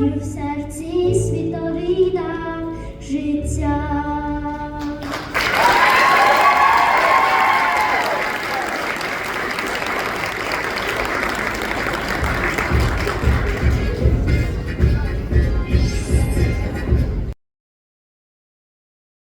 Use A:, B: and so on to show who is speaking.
A: болю в серці.